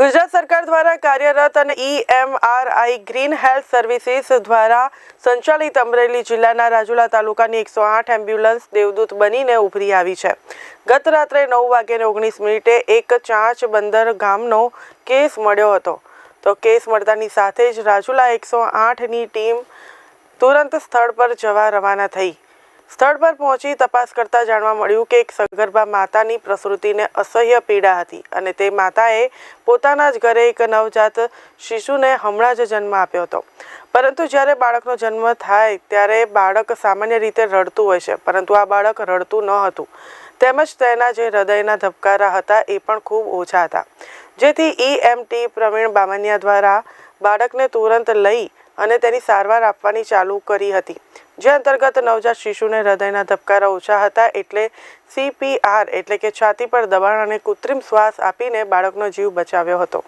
ગુજરાત સરકાર દ્વારા કાર્યરત અને ઈએમઆરઆઈ ગ્રીન હેલ્થ સર્વિસીસ દ્વારા સંચાલિત અમરેલી જિલ્લાના રાજુલા તાલુકાની એકસો આઠ એમ્બ્યુલન્સ દેવદૂત બનીને ઉભરી આવી છે. ગત રાત્રે નવ વાગ્યાને ઓગણીસ મિનિટે એક ચાંચ બંદર ગામનો કેસ મળ્યો હતો. તો કેસ મળતાની સાથે જ રાજુલા એકસો આઠની ટીમ તુરંત સ્થળ પર જવા રવાના થઈ. સ્થળ પર પહોંચી તપાસ કરતા જાણવા મળ્યું કે એક સગર્ભા માતાની પ્રસૂતિને અસહ્ય પીડા હતી અને તે માતાએ પોતાના જ ઘરે એક નવજાત શિશુને હમણાં જ જન્મ આપ્યો હતો. પરંતુ જ્યારે બાળકનો જન્મ થાય ત્યારે બાળક સામાન્ય રીતે રડતું હોય છે, પરંતુ આ બાળક રડતું ન હતું. તેમજ તેના જે હૃદયના ધબકારા હતા એ પણ ખૂબ ઓછા હતા. જેથી ઈએમટી પ્રવીણ બામનિયા દ્વારા બાળકને તુરંત લઈ અને તેની સારવાર આપવાની ચાલુ કરી હતી. જે અંતર્ગત નવજાત શિશુને હૃદયના ધબકારા ઓછા હતા એટલે સીપીઆર એટલે કે છાતી પર દબાણ અને કૃત્રિમ શ્વાસ આપીને બાળકનો જીવ બચાવ્યો હતો.